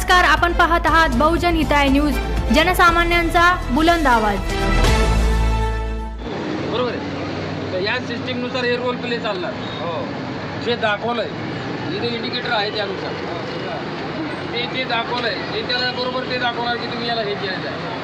नमस्कार आपण पाहत आहात बहुजन हिताय न्यूज जनसामान्यांचा बुलंद आवाज. बरोबर आहे. तर या सिस्टीमनुसार हे रोल प्ले चालणार. हो. जे दाखवलंय इथे इंडिकेटर आहे त्यानुसार. हो. ते जे दाखवलंय ते त्याला बरोबर ते दाखवणार की तुम्ही याला हे घ्यायचं आहे.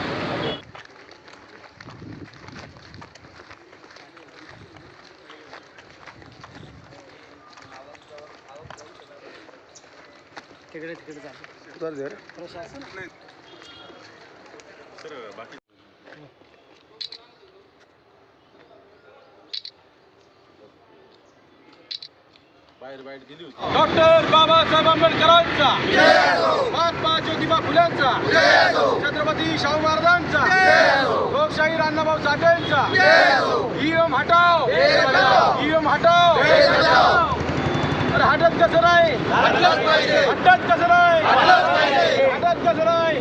डॉक्टर बाबासाहेब आंबेडकरांचा. महात्मा ज्योतिबा फुलेंचा. छत्रपती शाहू महाराजांचा. लोकशाही अण्णाभाऊ साठेंचा. ईएम हटाव अरे हटत कसं नाही? हटत कसं नाही? हटत कसं नाही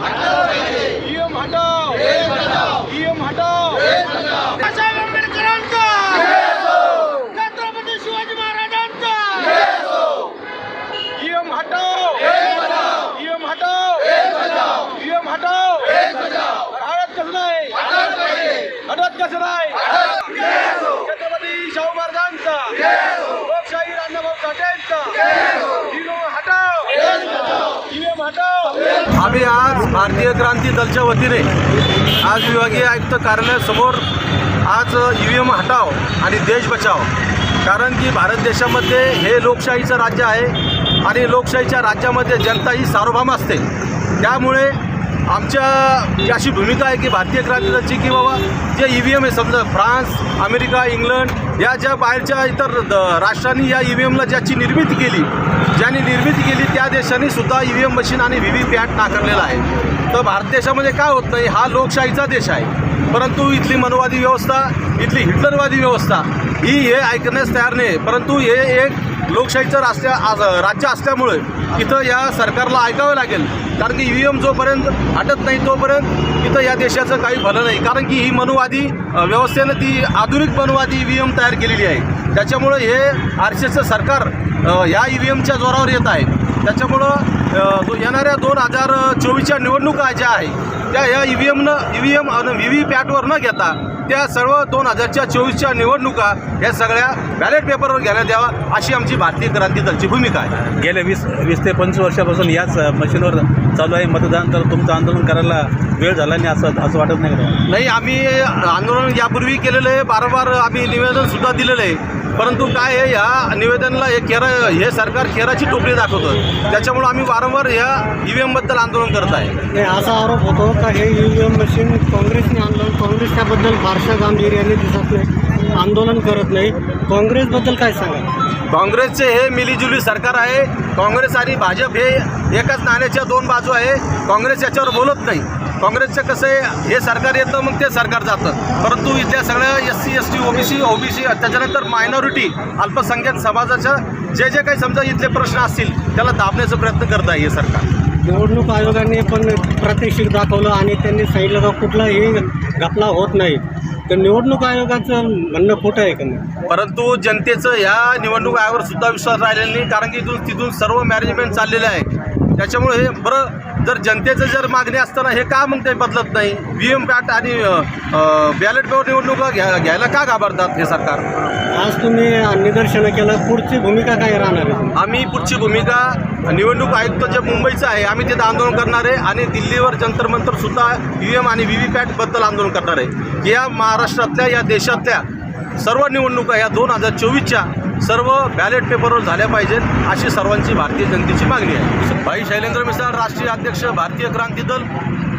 ईएम हटाव ईएम हटाव बाबासाहेब आंबेडकरांचा छत्रपती शिवाजी महाराजांचा ईएम हटाओ ईएम हटाओ ईएम हटाओ हटत कसं नाही हटत कसं नाही छत्रपती शाहू महाराजांचा लोकशाही अण्णाभाऊ साठेंचा ईएम हटाओ ईएम हटाओ आम्ही आज भारतीय क्रांती दलच्या वतीने आज विभागीय आयुक्त कार्यालयासमोर आज यू एम हटाव आणि देश बचाव. कारण की भारत देशामध्ये हे लोकशाहीचं राज्य आहे आणि लोकशाहीच्या राज्यामध्ये जनता ही सार्वभौम असते. त्यामुळे आमच्या अशी भूमिका आहे की भारतीय क्रांती दलची की बाबा जे ई व्ही एम आहे समजा फ्रान्स अमेरिका इंग्लंड या ज्या बाहेरच्या इतर द- राष्ट्रांनी या ई व्ही एमला ज्याची निर्मिती केली ज्यांनी निर्मिती केली त्या देशांनी सुद्धा ई व्ही एम मशीन आणि व्ही व्ही पॅट नाकारलेला आहे. तर भारत देशामध्ये काय होत नाही हा लोकशाहीचा देश आहे. परंतु इथली मनवादी व्यवस्था इथली हिटलरवादी व्यवस्था ही हे ऐकण्यास तयार नाही. परंतु हे एक लोकशाहीचं राष्ट्र आज राज्य असल्यामुळे इथं या सरकारला ऐकावं लागेल. कारण की ई व्ही एम जोपर्यंत हटत नाही तोपर्यंत इथं या देशाचं काही भलं नाही. कारण की ही मनुवादी व्यवस्थेनं ती आधुनिक मनुवादी ई व्ही एम तयार केलेली आहे. त्याच्यामुळं हे आर सी एसचं सरकार या ई व्ही एमच्या जोरावर येत आहे. त्याच्यामुळं दो- येणाऱ्या दोन हजार चोवीसच्या निवडणुका ज्या आहे त्या या ई व्ही एमनं ई व्ही एम आणि व्ही व्ही पॅटवर न घेता त्या सर्व दोन हजारच्या चोवीसच्या निवडणुका या सगळ्या बॅलेट पेपरवर घेण्यात यावा अशी आमची भारतीय क्रांती दलची भूमिका आहे. गेल्या वीस वीस ते पंचवीस वर्षापासून याच मशीनवर चालू आहे मतदान तर तुमचं आंदोलन करायला वेळ झाला नाही असं असं वाटत नाही का नाही आम्ही आंदोलन यापूर्वी केलेलं आहे वारंवार आम्ही निवेदन सुद्धा दिलेलं आहे. परंतु काय आहे ह्या निवेदनाला हे केरा हे सरकार केराची टोपली दाखवतं त्याच्यामुळं आम्ही वारंवार ह्या ई व्ही एमबद्दल आंदोलन करत आहे. नाही असा आरोप होतो का हे ई व्ही एम मशीन काँग्रेसने आणलं काँग्रेस त्याबद्दल फारशा गांभीर्याने दिसत नाही आंदोलन करत नाही. काँग्रेसबद्दल काय सांगा काँग्रेसचे हे मिलीजुली सरकार आहे. काँग्रेस आणि भाजप हे एकाच नाण्याच्या दोन बाजू आहे. काँग्रेस याच्यावर बोलत नाही. काँग्रेसचं कसं आहे हे सरकार येतं मग ते सरकार जातं. परंतु इथल्या सगळ्या S C S T OBC OBC त्याच्यानंतर मायनॉरिटी अल्पसंख्याक समाजाच्या जे जे काही समजा इथले प्रश्न असतील त्याला दाबण्याचा प्रयत्न करत आहे हे सरकार. निवडणूक आयोगाने पण प्रात्यक्षिक दाखवलं आणि त्यांनी सांगितलं का कुठलाही घपला होत नाही. तर निवडणूक आयोगाचं म्हणणं खोटं आहे का नाही? परंतु जनतेचं ह्या निवडणूक आयोगावर सुद्धा विश्वास राहिलेला नाही कारण की इथून तिथून सर्व मॅनेजमेंट चाललेलं आहे. त्याच्यामुळे हे बरं जर जनतेचं जर मागणी असताना हे का मग ते बदलत नाही? व्ही एम पॅट आणि बॅलेट पेपर निवडणुका घ्या घ्यायला का घाबरतात हे सरकार? आज तुम्ही निदर्शनं केलं पुढची भूमिका काय राहणार आहे? आम्ही पुढची भूमिका निवडणूक आयुक्त जे मुंबईचं आहे आम्ही तिथे आंदोलन करणार आहे आणि दिल्लीवर जंतर मंतर सुद्धा व्ही एम आणि व्ही व्ही पॅटबद्दल आंदोलन करणार आहे. या महाराष्ट्रातल्या या देशातल्या सर्व निवडणुका या दोन हजार चोवीसच्या सर्व बॅलेट पेपरवर झाल्या पाहिजेत अशी सर्वांची भारतीय जनतेची मागणी आहे. भाई शैलेंद्र मिसाळ राष्ट्रीय अध्यक्ष भारतीय क्रांती दल